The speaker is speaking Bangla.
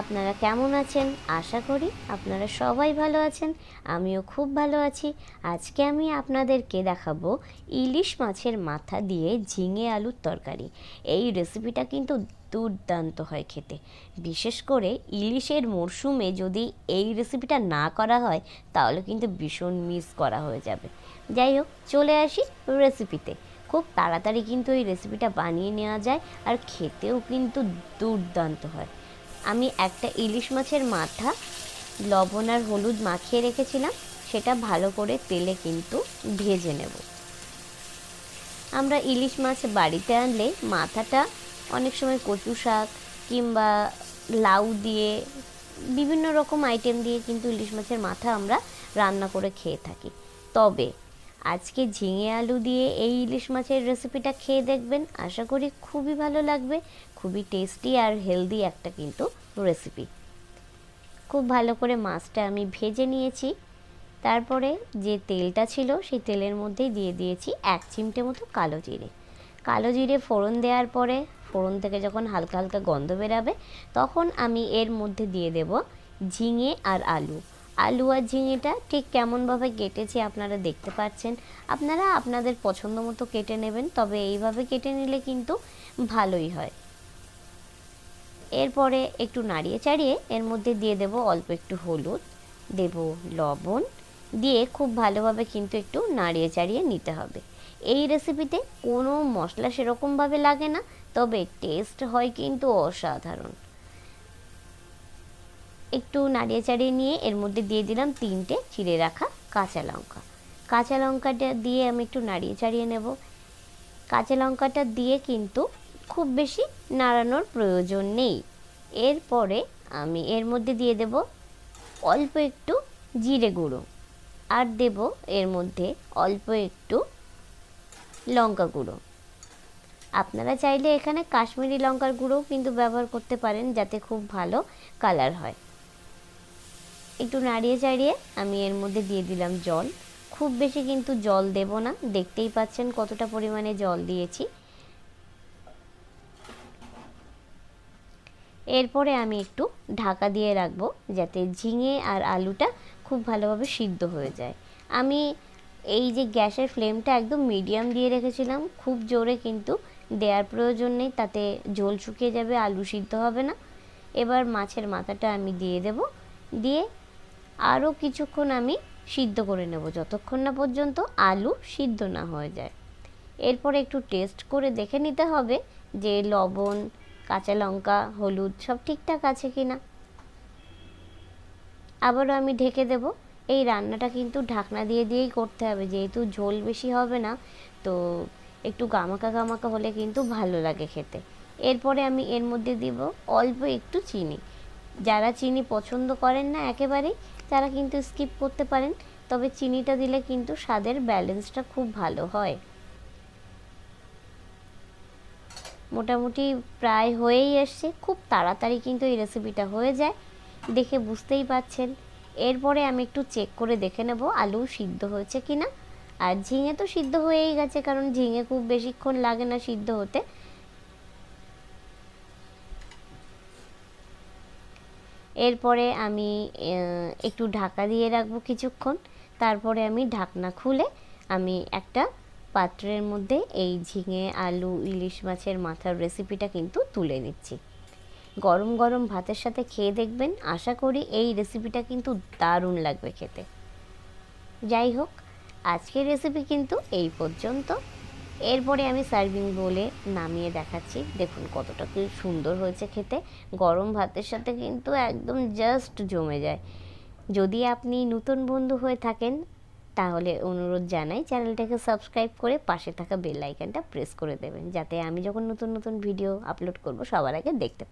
আপনারা কেমন আছেন? আশা করি আপনারা সবাই ভালো আছেন, আমিও খুব ভালো আছি। আজকে আমি আপনাদেরকে দেখাবো ইলিশ মাছের মাথা দিয়ে ঝিঙে আলুর তরকারি। এই রেসিপিটা কিন্তু দুর্দান্ত হয় খেতে। বিশেষ করে ইলিশের মরশুমে যদি এই রেসিপিটা না করা হয়, তাহলে কিন্তু ভীষণ মিস করা হয়ে যাবে। যাই হোক, চলে আসি রেসিপিতে খুব তাড়াতাড়ি কিন্তু এই রেসিপিটা বানিয়ে নেওয়া যায় আর খেতেও কিন্তু দুর্দান্ত হয়। আমি একটা ইলিশ মাছের মাথা, লবণ আর হলুদ মাখিয়ে রেখেছিলাম, সেটা ভালো করে তেলে কিন্তু ভেজে নেব। আমরা ইলিশ মাছ বাড়িতে আনলে মাথাটা অনেক সময় কচু শাক কিংবা লাউ দিয়ে বিভিন্ন রকম আইটেম দিয়ে কিন্তু ইলিশ মাছের মাথা আমরা রান্না করে খেয়ে থাকি। তবে আজকে ঝিঙে আলু দিয়ে এই ইলিশ মাছের রেসিপিটা খেয়ে দেখবেন। আশা করি খুবই ভালো লাগবে, খুবই টেস্টি আর হেলদি একটা কিন্তু রেসিপি খুব ভালো করে মাছটা আমি ভেজে নিয়েছি। তারপরে যে তেলটা ছিল, সেই তেলের মধ্যেই দিয়ে দিয়েছি এক চিমটে মতো কালো জিরে। কালো জিরে ফোড়ন দেওয়ার পরে, ফোড়ন থেকে যখন হালকা হালকা গন্ধ বেরাবে, তখন আমি এর মধ্যে দিয়ে দেব ঝিঙে আর আলু। আলু আর ঝিঙেটা ঠিক কেমনভাবে কেটেছি আপনারা দেখতে পাচ্ছেন। আপনারা আপনাদের পছন্দ মতো কেটে নেবেন, তবে এইভাবে কেটে নিলে কিন্তু ভালোই হয়। এরপরে একটু নাড়িয়ে চাড়িয়ে এর মধ্যে দিয়ে দেব অল্প একটু হলুদ, দেব লবণ, দিয়ে খুব ভালোভাবে কিন্তু একটু নাড়িয়ে চাড়িয়ে নিতে হবে। এই রেসিপিতে কোনো মশলা সেরকমভাবে লাগে না, তবে টেস্ট হয় কিন্তু অসাধারণ। একটু নাড়িয়ে চাড়িয়ে নিয়ে এর মধ্যে দিয়ে দিলাম তিনটে চিড়ে রাখা কাঁচা লঙ্কা। কাঁচা লঙ্কাটা দিয়ে আমি একটু নাড়িয়ে চাড়িয়ে নেব। কাঁচা লঙ্কাটা দিয়ে কিন্তু খুব বেশি নাড়ানোর প্রয়োজন নেই। এরপরে আমি এর মধ্যে দিয়ে দেব অল্প একটু জিরে গুঁড়ো আর দেব এর মধ্যে অল্প একটু লঙ্কা গুঁড়ো। আপনারা চাইলে এখানে কাশ্মীরি লঙ্কার গুঁড়োও কিন্তু ব্যবহার করতে পারেন যাতে খুব ভালো কালার হয়। একটু নাড়িয়ে চাড়িয়ে আমি এর মধ্যে দিয়ে দিলাম জল। খুব বেশি কিন্তু জল দেব না, দেখতেই পাচ্ছেন কতটা পরিমাণে জল দিয়েছি। এরপরে আমি একটু ঢাকা দিয়ে রাখব যাতে ঝিঙে আর আলুটা খুব ভালোভাবে সিদ্ধ হয়ে যায়। আমি এই যে গ্যাসের ফ্লেমটা একদম মিডিয়াম দিয়ে রেখেছিলাম, খুব জোরে কিন্তু দেওয়ার প্রয়োজন নেই, তাতে ঝোল শুকিয়ে যাবে, আলু সিদ্ধ হবে না। এবার মাছের মাথাটা আমি দিয়ে দেব। দিয়ে আরও কিছুক্ষণ আমি সিদ্ধ করে নেব। যতক্ষণ না পর্যন্ত আলু সিদ্ধ না হয়ে যায়। এরপরে একটু টেস্ট করে দেখে নিতে হবে যে লবণ, কাঁচা লঙ্কা, হলুদ সব ঠিকঠাক আছে কি না আবারও আমি ঢেকে দেব। এই রান্নাটা কিন্তু ঢাকনা দিয়ে দিয়েই করতে হবে। যেহেতু ঝোল বেশি হবে না, তো একটু গামাকা গামাকা হলে কিন্তু ভালো লাগে খেতে। এরপরে আমি এর মধ্যে দিব অল্প একটু চিনি। যারা চিনি পছন্দ করেন না একেবারেই তারা কিন্তু স্কিপ করতে পারেন, তবে চিনিটা দিলে কিন্তু স্বাদের ব্যালেন্সটা খুব ভালো হয়। মোটামুটি প্রায় হয়েই এসছে, খুব তাড়াতাড়ি কিন্তু এই রেসিপিটা হয়ে যায়। দেখে বুঝতেই পাচ্ছেন এরপরে আমি একটু চেক করে দেখে নেব আলু সিদ্ধ হয়েছে কি না আর ঝিঙে তো সিদ্ধ হয়েই গেছে, কারণ ঝিঙে খুব বেশিক্ষণ লাগে না সিদ্ধ হতে। এরপরে আমি একটু ঢাকা দিয়ে রাখব কিছুক্ষণ। তারপরে আমি ঢাকনা খুলে আমি একটা পাত্রের মধ্যে এই ঝিঙে, আলু, ইলিশ মাছের মাথার রেসিপিটা কিন্তু তুলে নিচ্ছি। গরম গরম ভাতের সাথে খেয়ে দেখবেন, আশা করি এই রেসিপিটা কিন্তু দারুণ লাগবে খেতে। যাই হোক, আজকের রেসিপি কিন্তু এই পর্যন্ত। এরপরে আমি সার্ভিং বলে নামিয়ে দেখাচ্ছি। দেখুন কতটা কি সুন্দর হয়েছে খেতে। গরম ভাতের সাথে কিন্তু একদম জাস্ট জমে যায়। যদি আপনি নতুন বন্ধু হয়ে থাকেন, তাহলে অনুরোধ জানাই চ্যানেলটাকে সাবস্ক্রাইব করে পাশে থাকা বেল আইকনটা প্রেস করে দেবেন। যাতে আমি যখন নতুন নতুন ভিডিও আপলোড করব, সবার আগে দেখতে